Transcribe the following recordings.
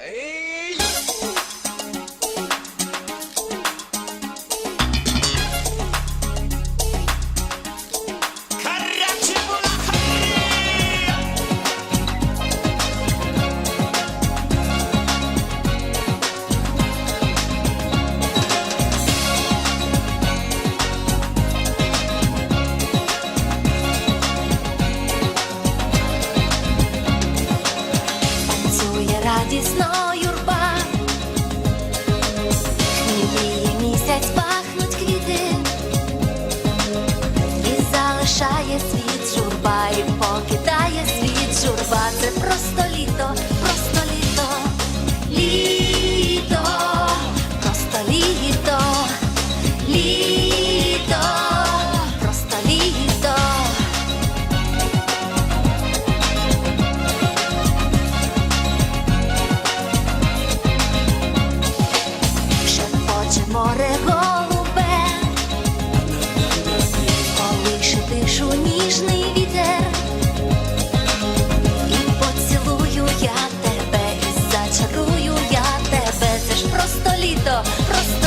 Hey! радісно юрба, Хміліє місяць пахнуть квіти, і залишає світ журба, і покидає світ журба, це просто літо.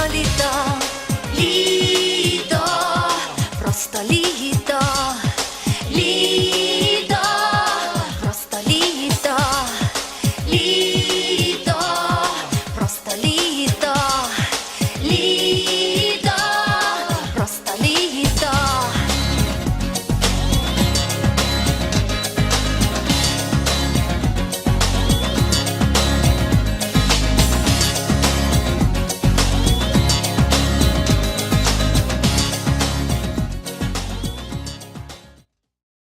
solito.